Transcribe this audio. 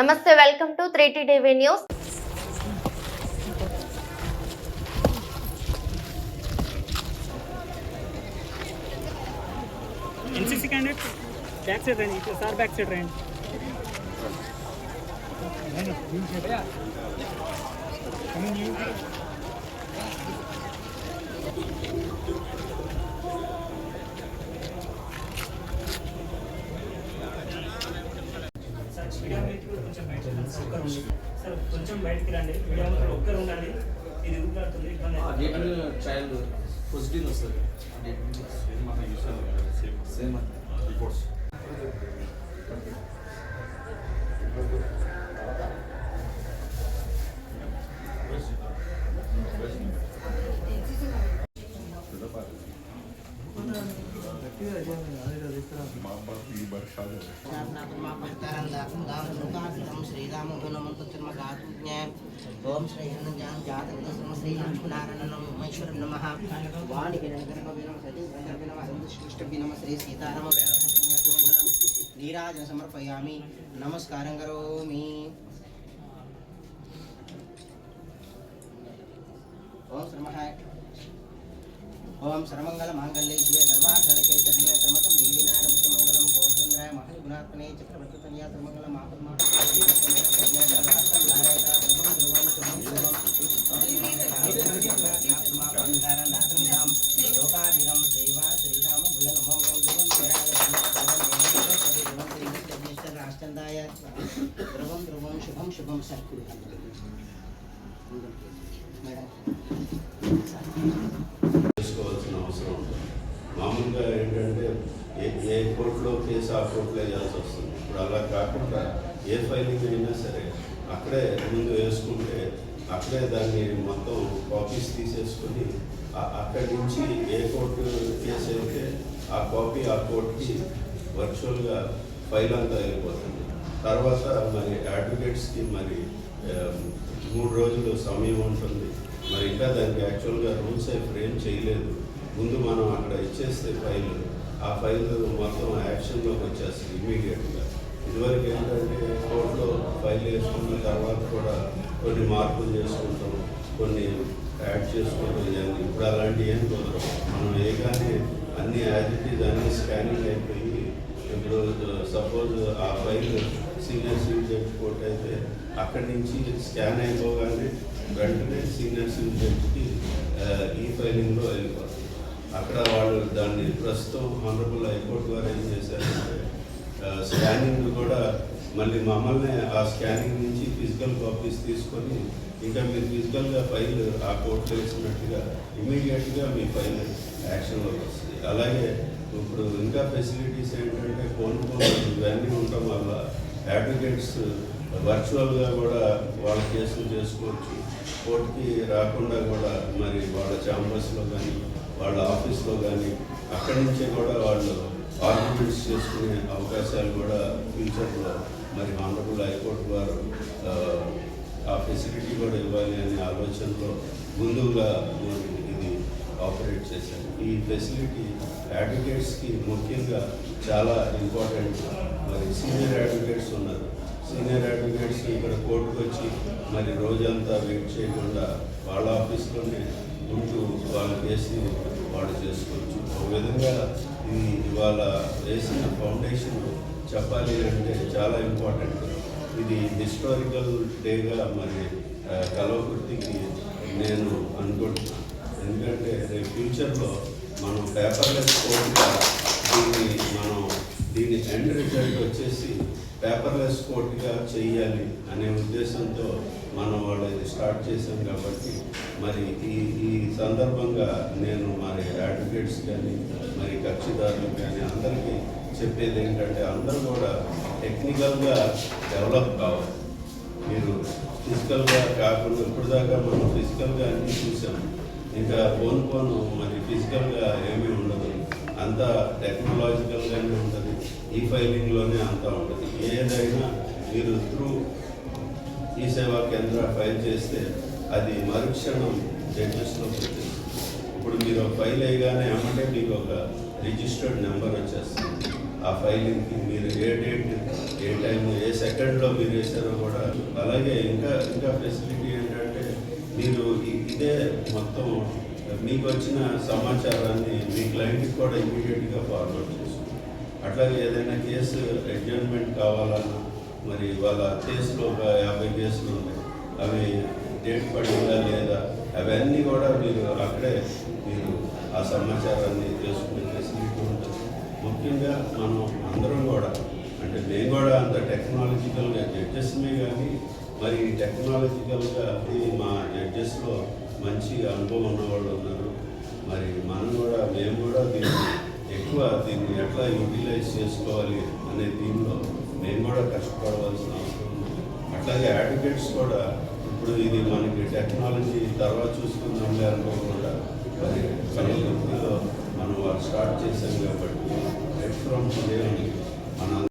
నమస్తే welcome to three TV news NCC candidate back side రండి ఇట్లా సార్ బ్యాక్ సైడ్ రండి కొంచెం మీద చైల్డ్ పాజిటివ్ వస్తుంది. ఆ డేట్ మీద. సేమ్ రిపోర్ట్స్ ఓం శ్రీ హనుజాం జాతకం శ్రీ లక్ష్మీనారాయణం ఉమేశ్వరం నమ వాణికి నమ సతి నమ సంతుష్టి నమ శ్రీ సీతారామ నీరాజన సమర్పయామి నమస్కారం కరోమి ఓం శ్రమ ఓం సర్వమంగళ మాంగళ్యే శివే సర్వాక్షరకే శరణ్య త్రమకం దేవీనారం సుమంగళం గోచంద్రాయ మహల్ గుణాత్మనే చక్రవర్తి కన్యా త్రిమంగళం మాపద్మా ధ్రువం ధ్రువం శుభం శుభం సర్కుడు మేడం చేసుకోవాల్సిన అవసరం ఉంటుంది మామూలుగా ఏంటంటే ఏ ఏ కోర్టులో కేసు ఆ కోర్టులో వేయాల్సి వస్తుంది. ఇప్పుడు అలా కాకుండా ఏ ఫైలింగ్ అయినా సరే అక్కడే ముందు వేసుకుంటే అక్కడే దాన్ని మొత్తం కాపీస్ తీసేసుకొని అక్కడి నుంచి ఏ కోర్టు కేసు అయితే ఆ కాపీ ఆ కోర్టుకి వర్చువల్గా ఫైల్ అంతా వెళ్ళిపోతుంది. తర్వాత మరి అడ్వకేట్స్కి మరి మూడు రోజులు సమయం ఉంటుంది. మరి ఇంకా దానికి యాక్చువల్గా రూల్స్ అయి ఫ్రేమ్ చేయలేదు. ముందు మనం అక్కడ ఇచ్చేస్తే ఫైల్ ఆ ఫైల్ మొత్తం యాక్షన్లోకి వచ్చేస్తుంది ఇమీడియట్గా. ఇదివరకు ఏంటంటే కోర్టులో ఫైల్ వేసుకున్న తర్వాత కూడా కొన్ని మార్పులు చేసుకుంటాం కొన్ని యాడ్ చేసుకుంటాం ఇవన్నీ ఇప్పుడు అలాంటివి ఏం కుదరవు. మనం ఏగానే అన్ని యాజిటీస్ అన్ని స్కానింగ్ అయిపోయి ఇప్పుడు సపోజ్ ఆ file senior civil judge court అయితే అక్కడి నుంచి స్కాన్ అయిపోగానే వెంటనే సీనియర్ సివిల్ జడ్జికి ఈ ఫైలింగ్లో వెళ్ళిపోతుంది. అక్కడ వాళ్ళు దాన్ని ప్రస్తుతం ఆనరబుల్ హైకోర్టు వారు ఏం చేశారంటే స్కానింగ్ కూడా మళ్ళీ మమ్మల్ని ఆ స్కానింగ్ నుంచి ఫిజికల్ కాపీస్ తీసుకొని ఇంకా మీరు ఫిజికల్గా ఫైల్ ఆ కోర్టులో వేసినట్టుగా ఇమీడియట్గా మీ ఫైల్ యాక్షన్లోకి వస్తుంది. అలాగే ఇప్పుడు ఇంకా ఫెసిలిటీస్ ఏంటంటే ఫోన్ ఫోన్ ఇవన్నీ ఉండటం వల్ల అడ్వకేట్స్ వర్చువల్గా కూడా వాళ్ళ కేసులు చేసుకోవచ్చు. కోర్టుకి రాకుండా కూడా మరి వాళ్ళ ఛాంబర్స్లో కానీ వాళ్ళ ఆఫీస్లో కానీ అక్కడి నుంచే కూడా వాళ్ళు ఆర్గ్యుమెంట్స్ చేసుకునే అవకాశాలు కూడా ఫ్యూచర్లో మరి ఆనరబుల్ హైకోర్టు వారు ఆ, ఫెసిలిటీ కూడా ఇవ్వాలి అనే ఆలోచనలో ముందుగా ఇది ఆపరేట్ చేశారు. ఈ ఫెసిలిటీ అడ్వకేట్స్కి ముఖ్యంగా చాలా ఇంపార్టెంట్ మరి సీనియర్ అడ్వకేట్స్ ఉన్నారు. సీనియర్ అడ్వకేట్స్ ఇక్కడ కోర్టుకు వచ్చి మరి రోజంతా వెయిట్ చేయకుండా వాళ్ళ ఆఫీస్లోనే ఉంటూ వాళ్ళ కేసుని వాళ్ళు చేసుకోవచ్చు ఒక విధంగా ఇది ఇవాళ వేసిన ఫౌండేషన్ చెప్పాలి అంటే చాలా ఇంపార్టెంట్ ఇది హిస్టారికల్ డేగా మరి ఆ, కలవకుర్తికి నేను అనుకుంటున్నాను. ఎందుకంటే రేపు ఫ్యూచర్లో మనం పేపర్లెస్ కోర్టుగా దీన్ని మనం దీని ఎండ్ రిజల్ట్ వచ్చేసి పేపర్లెస్ కోర్టుగా చేయాలి అనే ఉద్దేశంతో మనం వాళ్ళని స్టార్ట్ చేశాం కాబట్టి మరి ఈ ఈ సందర్భంగా నేను మరి అడ్వకేట్స్ కానీ మరి కక్షిదారులు కానీ అందరికీ చెప్పేది ఏంటంటే అందరూ కూడా టెక్నికల్గా డెవలప్ కావాలి. మీరు ఫిజికల్గా కాకుండా ఇప్పుడు దాకా మనం ఫిజికల్గా అన్నీ చూసాం. ఇంకా ఫోన్ ఫోన్ మరి ఫిజికల్గా ఏమీ ఉండదు. అంతా టెక్నాలజికల్గానే ఉంటుంది ఈ ఫైలింగ్లోనే అంతా ఉంటుంది ఏదైనా మీరు త్రూ ఈ సేవా కేంద్ర ఫైల్ చేస్తే అది మరుక్షణం జడ్జెస్లో పెట్టింది. ఇప్పుడు మీరు ఒక ఫైల్ వేయగానే ఏమంటే మీకు ఒక రిజిస్టర్డ్ నెంబర్ వచ్చేస్తుంది. ఆ ఫైలింగ్కి మీరు ఏ డేట్ ఏ టైం ఏ సెకండ్లో మీరు వేసారో కూడా అలాగే ఇంకా ఇంకా ఫెసిలిటీ ఏంటంటే మీరు ఇదే మొత్తం మీకు వచ్చిన సమాచారాన్ని మీ క్లయింట్కి కూడా ఇమీడియట్గా ఫార్వర్డ్ చేస్తుంది అట్లాగే ఏదైనా కేసు అడ్జర్న్మెంట్ కావాలన్నా మరి వాళ్ళ కేసులు ఒక యాభై కేసులు ఉన్నాయి. అవి డేట్ పడిందా లేదా? అవన్నీ కూడా మీరు అక్కడే మీరు ఆ సమాచారాన్ని తెలుసుకునే ఫెసిలిటీ ఉంటుంది ముఖ్యంగా మనం అందరం కూడా అంటే మేము కూడా అంత టెక్నాలజికల్గా జడ్జెస్మే కానీ మరి టెక్నాలజికల్గా మా జడ్జెస్లో మంచి అనుభవం ఉన్నవాళ్ళు ఉన్నారు. మరి మనం కూడా మేము కూడా దీన్ని ఎక్కువ దీన్ని ఎట్లా యూటిలైజ్ చేసుకోవాలి అనే దీనిలో నేను కూడా కష్టపడవలసిన అవసరం అట్లాగే అడ్వకేట్స్ కూడా ఇప్పుడు ఇది మనకి టెక్నాలజీ తర్వాత చూసుకుందాంలే అనుకోకుండా మరి పని మనం స్టార్ట్ చేసాం కాబట్టి ఫ్రమ్ టుడే మన